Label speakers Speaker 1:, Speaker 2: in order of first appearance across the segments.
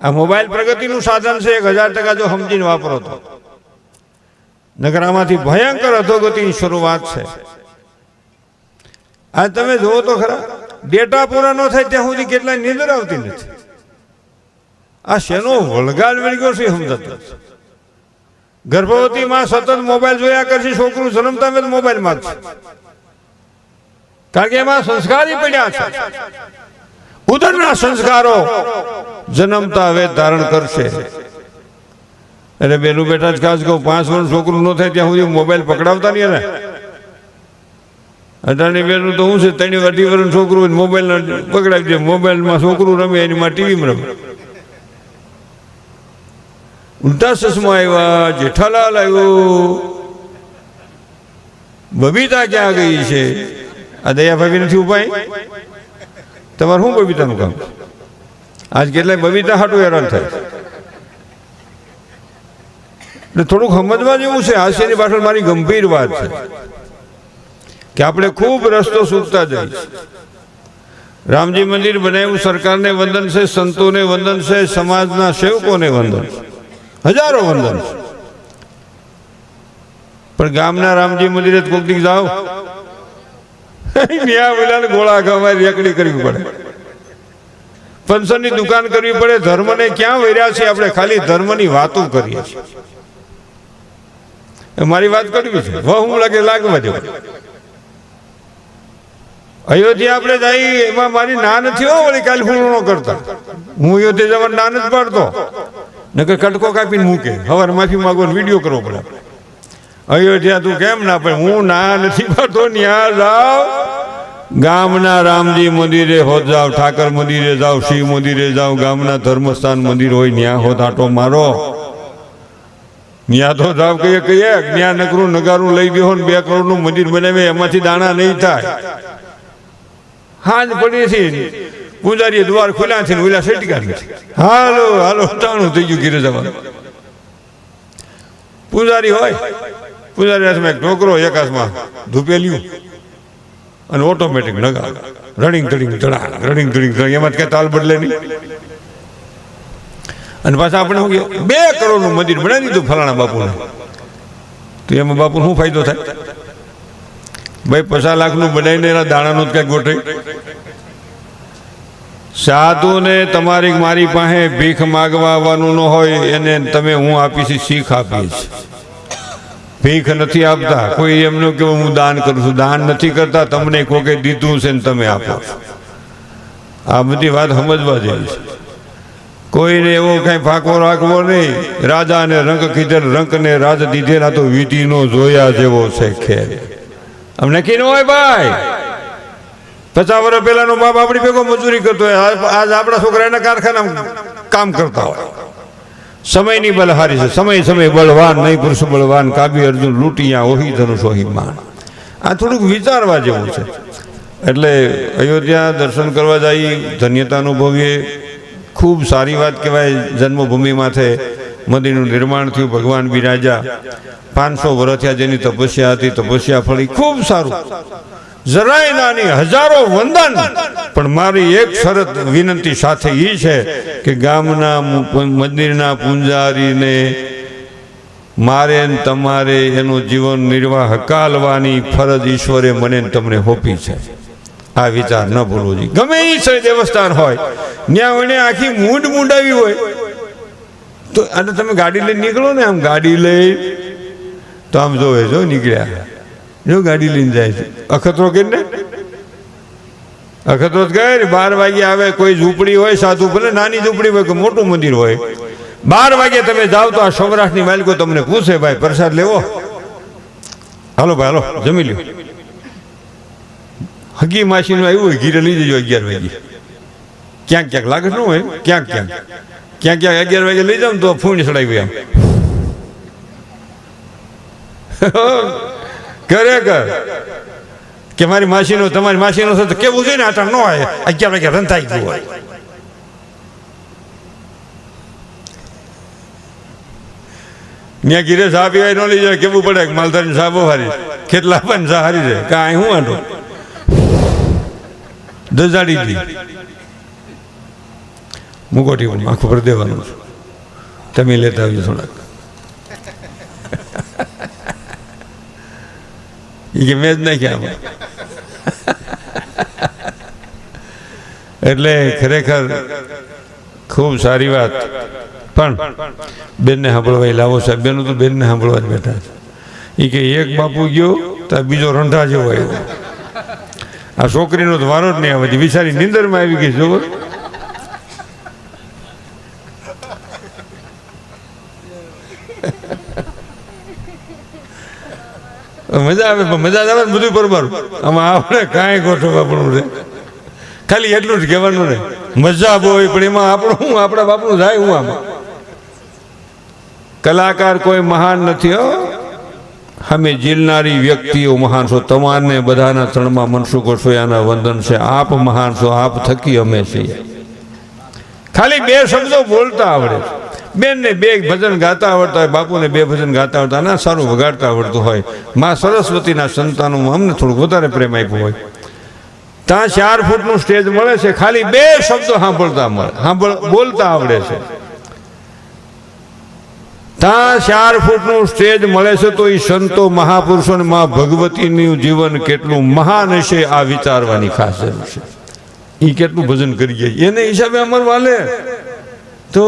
Speaker 1: આ મોબાઈલ પ્રગતિનું સાધન છે એક હજાર ટકા જો સમજીને વાપરો તો. નગરામાંથી ભયંકર અધોગતિની શરૂઆત છે. આ તમે જુઓ તો ખરા, ડેટા પૂરા ન થાય ત્યાં સુધી કેટલાય નીંદર આવતી નથી. આ શેનો વળગાડ વળગ્યો છે સમજતો. ગર્ભવતી માં સતત મોબાઈલ જોયા કરશે, છોકરું જન્મતા મેં મોબાઈલમાં જ કારણ કે એમાં સંસ્કારી પડ્યા છે. ઉદરના સંસ્કારો જન્મતા હવે ધારણ કરશે. એટલે બેનું બેટા જ ખાસ કહું, પાંચ વર્ષ છોકરું ન થાય ત્યાં સુધી મોબાઈલ પકડાવતા નહીં ને અટાણી બેનું તો હું છે ત્રણ અઢી વર્ષ છોકરું મોબાઈલ પકડાવી દે, મોબાઈલમાં છોકરું રમે, એની માં ટીવીમાં રમે. ઉલટા ચશ્મા આવ્યા જેઠાલાલ આવ્યો બબીતા ક્યાં ગઈ છે? આ દયાભાભી નથી ઉપાય? તમારે શું બબીતાનું કામ? આજ કેટલાય બબીતા હાટું હેરાન થાય. એટલે થોડુંક સમજવા જેવું છે હાસ્યની પાછળ મારી ગંભીર વાત છે. કે આપણે ખૂબ રસ્તો સૂકતા જઈએ. રામજી મંદિર બનાવ્યું, સરકારને વંદન છે, સંતોને વંદન છે, સમાજના સેવકોને વંદન હજારો વંદન પણ ગામના રામજી મંદિરે કોક જાઓ. ન્યા પેલા ગોળા ખાવા રેકડી કરવી પડે. પંચરની દુકાન કરવી પડે, ધર્મને ક્યાં વર્યા છે આપણે ખાલી ધર્મની વાતો કરીએ છીએ. મારી વાત કરવી છે. વહ લાગે લાગવા દેવું અયોધ્યા આપણે જઈ એમાં મારી ના નથી હો, વળી કાલ ફૂલણો કરતા. હું અયોધ્યા જવાનું ના નથી પાડતો. નકર કટકો કાપીને મૂકે. હવાર માફી માંગવાનો વીડિયો કરવો પડે. અયોધ્યા તું કેમ ના પડે? હું ના નથી પડતો, ન્યા જાવ. ગામના રામજી મંદિરે હોત જાવ, ઠાકર મંદિરે જાવ, શિવ મંદિરે જાવ, ગામના ધર્મસ્થાન મંદિર હોય, ન્યા હોત આટો મારો. ન્યા તો જાવ કહીએ કહીએ જ્ઞાન નકરું નગારું લઈ ગયો ને બે કરોડનું મંદિર બનાવે એમાંથી દાણા નહીં થાય. હાજ પડી છે. પૂજારીએ દ્વાર ખુલ્યા છે ઓલા સેટી કાઢી હાલો હાલો ટાણું થઈ ગયું ઘીરે જવાનું. પૂજારી હોય. પૂજારી હાથમાં એક ઢોકરો, એક ધૂપેલ્યું અને ઓટોમેટિક નગા રનિંગ ધડિંગ ધડા રનિંગ ધડિંગ ધડા એમાં કઈ તાલ બદલે નહીં. અને પાછા આપણે શું બે કરોડનું મંદિર બનાવી દીધું ફલાણા બાપુને. તો એમાં બાપુ શું ફાયદો થાય? ભાઈ, પચાસ લાખનું બનાવીને એના દાણાનું જ કંઈક ગોઠવી સાધુને તમારી મારી પાસે ભીખ માગવા આવવાનું ન હોય, એને તમે હું આપીશ, શીખ આપીશ. ભીખ નથી આપતા. કોઈ એમનું કે હું દાન કરું છું. દાન નથી કરતા. તમને કોકે દીધું છે ને તમે આપો. આ બધી વાત સમજવા જેવી છે. કોઈને એવો કઈ ફાંકો રાખવો નહીં. રાજાને રંગ કીધેલ રંકને રાજ દીધેલા તો વિધિનો જોયા જેવો છે ખેર. આમ નક્કી ન હોય ભાઈ. પચાસ વર્ષ પહેલાનો બાપ આપણી ભેગો મજૂરી કરતો હોય. આજ આપણા છોકરા એના કારખાના કામ કરતા હોય. સમયની બલહારી છે. સમય સમય બળવાન નહીં, પુરુષ બળવાન. કાબી અર્જુન લૂંટિયા ઓહી ધનુષ ઓહી માન આ થોડુંક વિચારવા જેવું છે. એટલે અયોધ્યા દર્શન કરવા જઈ ધન્યતા અનુભવીએ. ખૂબ સારી વાત કહેવાય, જન્મભૂમિ માથે મંદિરનું નિર્માણ થયું, ભગવાન બિરાજા પાંચસો વર્ષ થયા જેની તપસ્યા હતી, તપસ્યા ફળી ખૂબ સારું. જરાય નાની, હજારો વંદન. પણ મારી એક શરત વિનંતી સાથે એ છે કે ગામના મંદિરના પૂંજારીને મારે તમારે એનું જીવન નિર્વાહ હકાલવાની ફરજ ઈશ્વરે મને તમને હોપી છે. આ વિચાર ન ભૂલવો જોઈએ ગમે એ દેવસ્થાન હોય. ત્યાં એને આખી મૂંડ મૂંડાવી હોય. તો, અને તમે ગાડી લઈને નીકળો ને, આમ ગાડી લઈ, તો આમ જોવે, જો નીકળ્યા. જો ગાડી લઈને જાય છે. અખતરો કે ને? અખતરો ગયે બાર વાગે આવે, કોઈ ઝૂંપડી હોય, સાધુ ભલે, નાની ઝૂંપડી હોય કે મોટું મંદિર હોય. બાર વાગે તમે જાઓ તો આ સૌરાષ્ટ્રની માલિકો તમને પૂછે, ભાઈ, પ્રસાદ લેવો? હાલો ભાઈ, હાલો, જમી લ્યો. હગી માસીનું આવ્યું હોય, ઘીરે લઈ જજો અગિયાર વાગે. ક્યાંક ક્યાંક લાગે ન હોય, ક્યાંક ક્યાંક. ક્યાંક ક્યાંક અગિયાર વાગે લઈ જાવ તો ફૂણ ચડાવી આમ. ખરેખર. કે મારી માસીનો, તમારી માસીનો છે તો કેવું જોઈએ ને આટણ ન હોય? અગિયાર વાગે રંધાઈ ગયું હોય. ત્યાં ગીરે સાહ પીવાય ન લઈ જાય, કેવું પડે માલધારી ચા બહુ હારી કેટલા પણ ચા હારી છે કાંઈ હું વાંધો? દજાડી દી. મુગોટી આખું પર દેવાનું તમે લેતા આવજો થોડાક. કે મેં જ નાખ્યા એટલે ખરેખર ખૂબ સારી વાત પણ બેનને સાંભળવા લાવો સાહેબ બેનો તો બેનને સાંભળવા જ બેઠા છે એ કે એક બાપુ ગયો તો બીજો રંઢા જેવો આવ્યો આ છોકરીનો તો વારો જ નહીં આવે વિચારી નિંદરમાં આવી ગઈ જો મજા આવે મજા આવે બધું બરોબર આમાં આપણે કાંઈ ગોઠવવા પણ રે ખાલી એટલું જ કહેવાનું ને. મજા હોય, પણ એમાં આપણું હું આપણા બાપનું જાય હું આમાં? કલાકાર કોઈ મહાન નથી, હો. અમે જીલનારી વ્યક્તિઓ મહાન છો. તમારને બધાના ચરણમાં મનસુખો સોયાના વંદન છે. આપ મહાન છો. આપ થકી અમે છીએ. ખાલી બે શબ્દો બોલતા આવડે છે. બેનને બે ભજન ગાતા આવડતા હોય, બાપુને બે ભજન ગાતા આવડતા ના સારું વગાડતા આવડતું હોય. માં સરસ્વતીના સંતાનોમાં અમને થોડુંક વધારે પ્રેમ આપ્યો હોય. ત્યાં ચાર ફૂટનું સ્ટેજ મળે છે, ખાલી બે શબ્દો સાંભળતા મળે, સાંભળ, બોલતા આવડે છે. ત્યાં ચાર ફૂટનું સ્ટેજ મળે છે, તો એ સંતો મહાપુરુષો મા ભગવતીનું જીવન કેટલું મહાન હશે આ વિચારવાની ખાસ છે. એ કેટલું ભજન કરીએ એને હિસાબે અમર વાલે. તો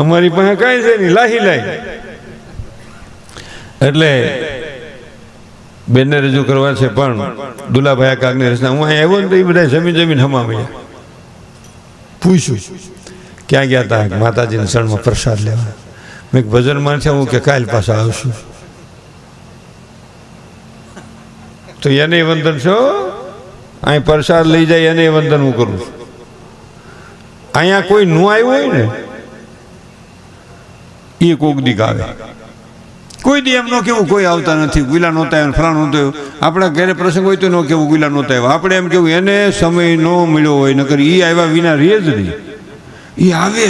Speaker 1: અમારી પાસે કાંઈ છે નહીં, લાહી લાઈ એટલે બેનને રજૂ કરવા છે, પણ દુલાભાઈ કાગની રચના, હું અહીં આવ્યો ને તો એ બધા જમીન જમીન હમામ્યા. પૂછ્યું ક્યાં ગયા હતા માતાજીના શરણમાં પ્રસાદ લેવા. મેં ભજન ભજનમાં છે હું કે કાલ પાછા આવશું. તો એને વંદન છો અહીં પ્રસાદ લઈ જાય, એને વંદન હું કરું છું. અહીંયા કોઈ નું આવ્યું હોય ને એ કોક દીક આવે કોઈ દી એમ ન કેવું, કોઈ આવતા નથી. ગુલા નહોતા આવ્યા ફલાણ નહોતો આવ્યું આપણા ઘરે પ્રસંગ હોય તો ન કેવું, ગુલા નહોતા આવ્યો આપણે એમ કેવું, એને સમય ન મળ્યો હોય, નકર એ આવ્યા વિના રહે જ નહીં. એ આવે.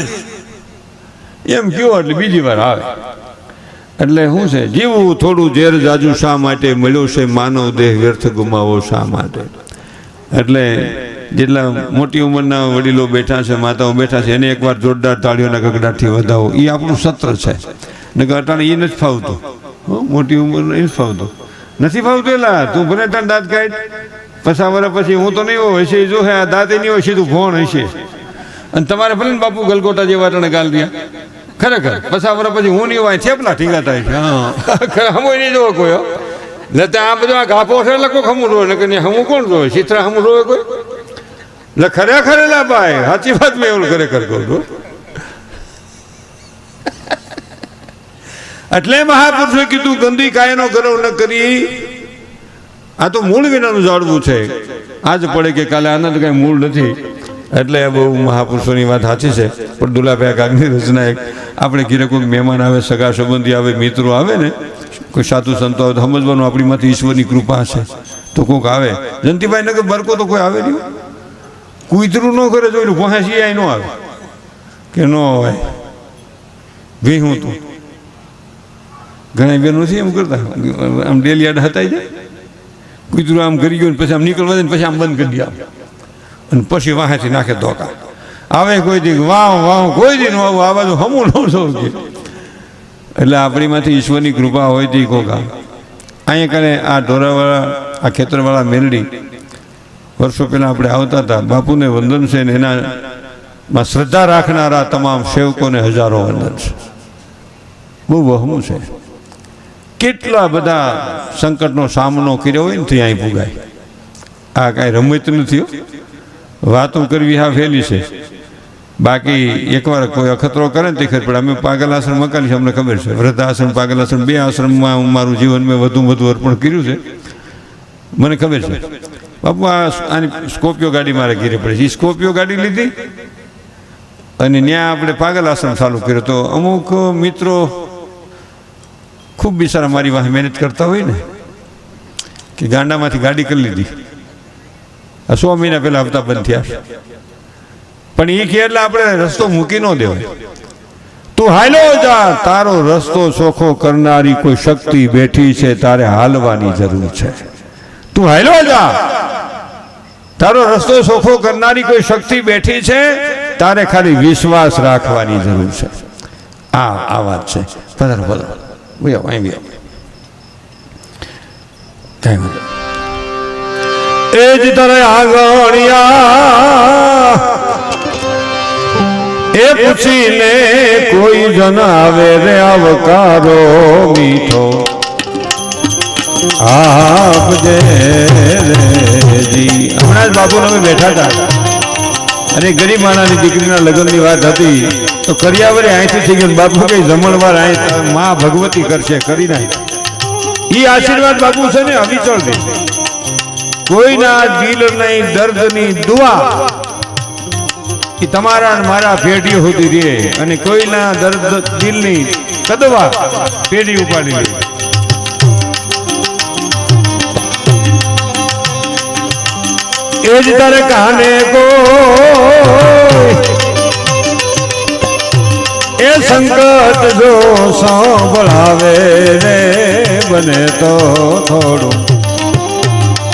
Speaker 1: એમ કયો, એટલે બીજી વાર આવે. એટલે શું છે જીવવું થોડું ઝેર જાજુ શા માટે મળ્યો છે? માનવ દેહ વ્યર્થ ગુમાવો શા માટે? એટલે જેટલા મોટી ઉંમરના વડીલો બેઠા છે, માતાઓ બેઠા છે, એને એકવાર જોરદાર તાળીઓના ગગડાટથી વધાવો. એ આપણું સત્ર છે. ને અટાણે એ નથી ફાવતું. મોટી ઉંમર નથી ફાવતું. નથી ફાવતું એલા તું ભલે તાર દાંત કાઢ. પછા વર્ષ પછી હું તો નહીં હોય હશે જો હે આ દાંતે નહીં હોય, સીધું ભોણ હશે. અને તમારે ભલે બાપુ ગલગોટા જેવા અટાણે ગાલ દયા ખરેખર પછા વર્ષ પછી હું નહીં હોય થેપલા ઠીંગા થાય છે. હા. ખરા હમો નહીં જોવો કોઈ. એટલે આ બધું આ ઘાપો છે એટલે કોઈ હમું રોવે ને હમું કોણ રોવે? ચિત્ર હમું રોવે કોઈ? એટલે ખરેખર એલા ભાઈ. સાચી વાત મેં એવું ખરેખર કહું છું. એટલે મહાપુરુષે કીધું, ગંદી કાયનો ગરવ ન કરી. આ તો મૂળ વિનાનું જાળવું છે. આજ પડે કે કાલે આનંદ કઈ મૂળ નથી. એટલે બહુ મહાપુરુષોની વાત સાચી છે. પણ દુલાભાઈ કાગની રચના એક. આપણે ઘીરે કોઈ મહેમાન આવે, સગા સંબંધી આવે, મિત્રો આવે ને, કોઈ સાધુ સંતો આવે, તો સમજવાનું આપણીમાંથી ઈશ્વરની કૃપા છે. તો કોઈક આવે. જંતીભાઈ નગર બરકો તો કોઈ આવે નહીં. કુતરું ન કરે જોયેલું કોહા સિયાય ન આવે. કે ન હોય. ભીહું તું. ઘણા બહેનો નથી એમ કરતા. આમ ડેલી આડ હતા જાય. કૂતરું આમ કરી ગયું પછી આમ નીકળવા દે પછી આમ બંધ કરી દે અને પછી વાહેથી નાખે ધોકા. આવે કોઈ દી વાહ વાહ કોઈ દી નું આવું આ બાજુ હમું ન કે. એટલે આપણીમાંથી ઈશ્વરની કૃપા હોય તી કોકા. અહીંયા કરે આ ઢોરાવાળા, આ ખેતરવાળા મેલડી વર્ષો પહેલાં આપણે આવતા હતા. બાપુને વંદન છે ને એનામાં શ્રદ્ધા રાખનારા તમામ સેવકોને હજારો વંદન છે. બહુ વહમું છે. કેટલા બધા સંકટનો સામનો કર્યો હોય ને ત્યાં પુગાય આ કાંઈ રમત નથી. વાતો કરવી હા ફેલી છે. બાકી એકવાર કોઈ અખતરો કરે ને તે ખબર પડે અમે પાગલ આશ્રમ મકાન છે, અમને ખબર છે. વૃદ્ધાશ્રમ પાગલ આશ્રમ, બે આશ્રમમાં હું મારું જીવન મેં વધુ વધુ અર્પણ કર્યું છે. મને ખબર છે. બાપુ આની સ્કોપિયો ગાડી મારે ઘેરે પડે છે. સ્કોપિયો ગાડી લીધી અને ત્યાં આપણે પાગલ આશ્રમ ચાલુ કર્યો. તો અમુક મિત્રો ખૂબ બિચારા મારી વાહે મહેનત કરતા હોય ને, કે ગાંડામાંથી ગાડી કરી લીધી. આ સો મહિના પહેલા હપ્તા બંધ થયા. પણ એ કે એટલે આપણે રસ્તો મૂકી ન દેવાય તું હાલો જા, તારો રસ્તો ચોખ્ખો કરનારી કોઈ શક્તિ બેઠી છે, તારે હાલવાની જરૂર છે. તું હાલો જા. તારો રસ્તો સોખો કરનારી કોઈ શક્તિ બેઠી છે? તારે ખાલી વિશ્વાસ રાખવાની જરૂર છે. આ આ વાત છે. પધારો પધારો. વ્યો અહીં વ્યો કઈ વાંધો એ જ તને આગળિયા એ પૂછીને કોઈ જણાવે રે આવકારો મીઠો. હમણાં જ બાપુ અમે બેઠા હતા. અને ગરીબ માણાની દીકરીના લગ્નની વાત હતી. તો કરિયાવરે અહીંથી થઈ ગયું. બાપુ કઈ જમણવાર અહીં મા ભગવતી કરશે, કરી નાખી. એ આશીર્વાદ બાપુ છે ને અવિચળ કોઈના દિલ નહીં દર્દની દુઆ એ તમારા મારા પેઢી સુધી રહે. અને કોઈના દર્દ, દિલની કદવા પેઢી ઉપાડી લે. એ જ કાને કો એ સંકટ જો સાંભળાવે રે, બને તો થોડું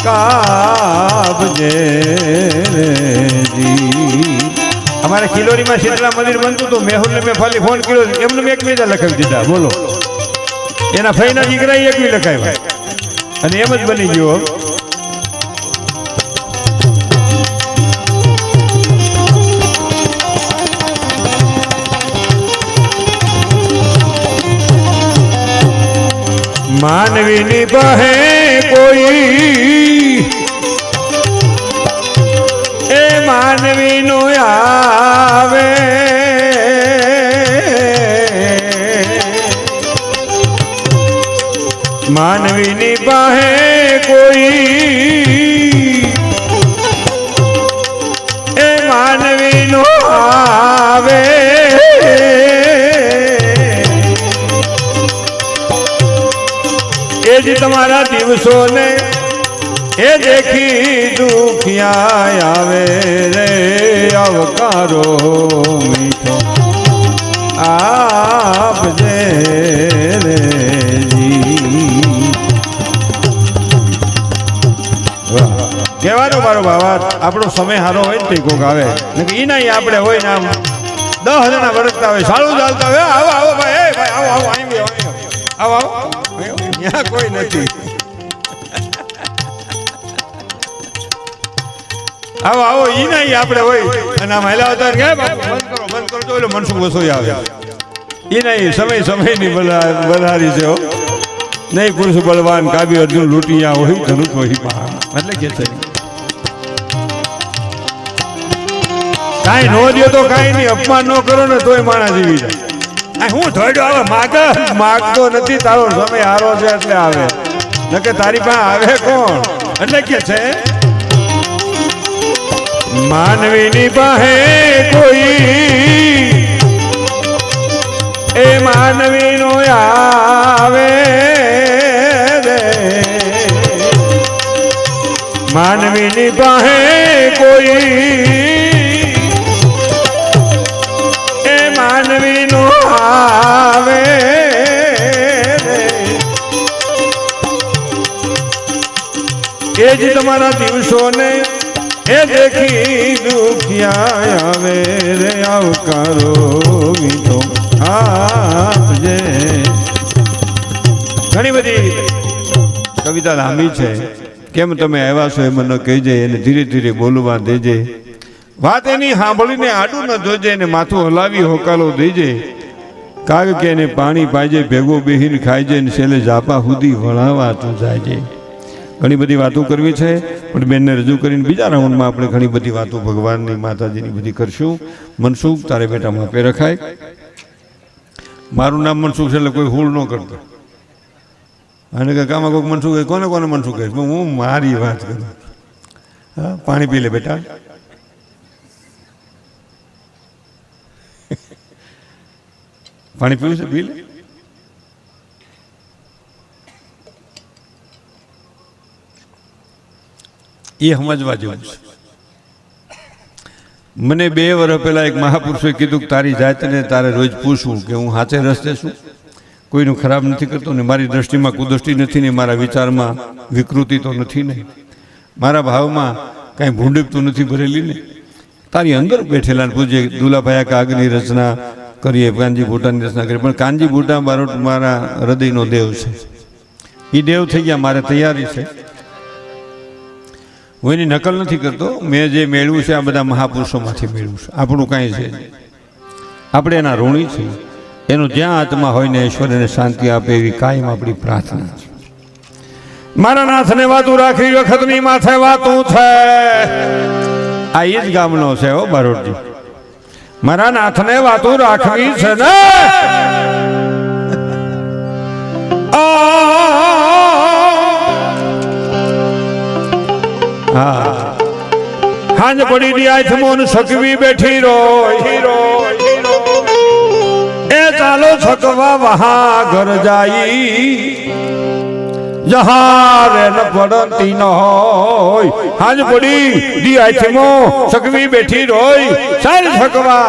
Speaker 1: કાબજે રે જી. અમારે ખિલોરીમાં શીતળા મંદિર બનતું હતું. મેહુલને મેં ફાલી ફોન કર્યો. એમને મેં એક બીજા લખાવી દીધા. બોલો. એના ફઈના દીકરા એક બી લખાવ્યા. અને એમ જ બની ગયો માનવીની બહે કોઈ. એ માનવીનું આવે. માનવીની બહે કોઈ. તમારા દિવસોને એ દેખી દુખિયા આવે રે આવકારો મીઠો આપજે રે જી. કહેવાનો મારો બાવા આપણો સમય સારો હોય ને કોક આવે એ નહીં આપણે હોય ને આમ દસ જણા વરસતા હોય સારું ચાલતા હોય આવો આવો ભાઈ આવો આવો આવો. આવો આવો કોઈ નથી આવો આવો ઈ નહીં આપણે હોય. અને આમ હેલા અવતાર કે બંધ કરો બંધ કરો. તો એટલે મનસુખ વસોઈ આવે. ઈ નહીં સમય સમયની બધારી છે નહીં, પુરુષ બળવાન કાવ્ય અર્જુન લૂંટિયા હોય ધનુષ હોય પા એટલે કે છે. કાંઈ નો દો તો કાંઈ નહીં, અપમાન ન કરો ને તોય માણસ જીવી જાય. હું થોડો આવે? માગ માગતો નથી, તારો સમય હારો છે એટલે આવે. નકે તારી પાસે આવે કોણ? એટલે કે છે માનવીની પાસે કોઈ એ માનવીનો આવે માનવીની પાસે કોઈ એ માનવીનો આવે એ જ તમારા દિવસોને એ દેખી દુખિયા આવે રે આવકારો મીઠો આપજે ઘણી બધી કવિતા લાંબી છે. કેમ તમે આવ્યા છો એ મને કહેજે, એને ધીરે ધીરે બોલવા દેજે. વાત એની સાંભળીને આડું ન જોજે ને માથું હલાવી હોકાલો દેજે. કાગ કે એને પાણી પાઈજે ભેગો બેહીને ખાઈજે ને છેલ્લે ઝાપા સુધી વળાવા તું જાયજે ઘણી બધી વાતો કરવી છે, પણ બેનને રજૂ કરીને બીજા રાઉન્ડમાં આપણે ઘણી બધી વાતો ભગવાનની માતાજીની બધી કરશું. મનસુખ, તારે બેટા માપે રખાય. મારું નામ મનસુખ છે એટલે કોઈ હુળ ન કરતો. અને કે કામાં કોઈક મનસુખ કહે કોને કોને મનસુખ કહીશ હું મારી વાત કરું. હા, પાણી પી લે બેટા. પાણી પીવું છે? પી લે. એ સમજવા જેવું છે. મને બે વર્ષ પહેલાં એક મહાપુરુષે કીધું કે તારી જાતને તારે રોજ પૂછવું કે હું હાથે રસ્તે છું. કોઈનું ખરાબ નથી કરતો ને મારી દ્રષ્ટિમાં કુદૃષ્ટિ નથી ને મારા વિચારમાં વિકૃતિ તો નથી ને. મારા ભાવમાં કાંઈ ભૂંડપ નથી ભરેલી ને. તારી અંદર બેઠેલા પૂજે દુલાભાઈ કાગની રચના કરીએ, કાનજી ભૂટાની રચના કરીએ. પણ કાનજી ભૂટા મારો મારા હૃદયનો દેવ છે. એ દેવ થઈ ગયા, મારે તૈયારી છે. હું એની નકલ નથી કરતો. મેં જે મેળવ્યું છે આ બધા મહાપુરુષોમાંથી મેળવ્યું છે. આપણું કાંઈ છે. આપણે એના ઋણી છીએ. એનું જ્યાં આત્મા હોય ને ઈશ્વરને શાંતિ આપે એવી કાયમ આપણી પ્રાર્થના છે મારા નાથને વાતું રાખી વખતની માથે વાતું છે. આ એ જ ગામનો છે હો બારોટજી. મારા નાથને વાતું રાખવી છે ને. હાંજ પડી દી આઠ થમોન સકવી બેઠી રોય. એ ચાલો છકવા વહા ઘર જાઈ જહારે ન પડતી ન હોય હાંજ પડી દી થમો સકવી બેઠી રોય. સારી છકવા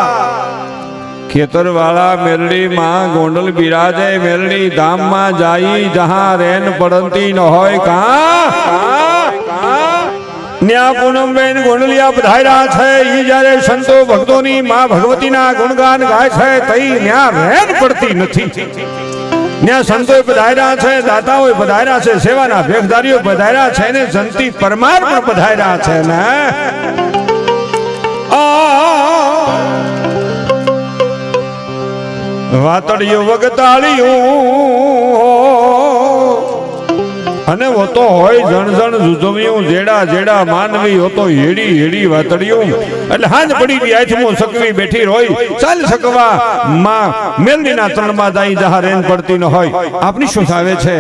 Speaker 1: ખેતર વાળા મેરડી માં ગોંડલ બિરાજે મેરડી ધામમાં જાઈ જહા રેન પડતી ન હોય કા? ન્યા પૂનમબેન ગોંડલિયા પધાર્યા છે. એ જ્યારે સંતો ભક્તોની માં ભગવતીના ગુણગાન ગાય છે, તઈ ન્યા રેન પડતી નથી. ન્યા સંતોએ પધાર્યા છે દાતાઓએ પધાર્યા છે, સેવાના ભેખદારીઓ પધાર્યા છે ને જંતી પરમાર પણ પધાર્યા છે ને. વાતડિયું વગતાળિયું. અને હોતો હોય જણ જણ જુજવ્યું જેડા જેડા માનવી હોતો હેડી હેડી વાતડ્યું. એટલે હાજ પડી ગઈ આથમો સકવી બેઠી હોય ચાલ સકવા, માં મેલડીના ત્રણમાં દાઈ જહા રેન પડતી ન હોય. આપની શું આવે છે?